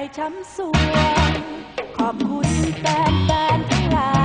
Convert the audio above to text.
รช้ำสวงขอบคุณแฟนแฟนทั้งหลาย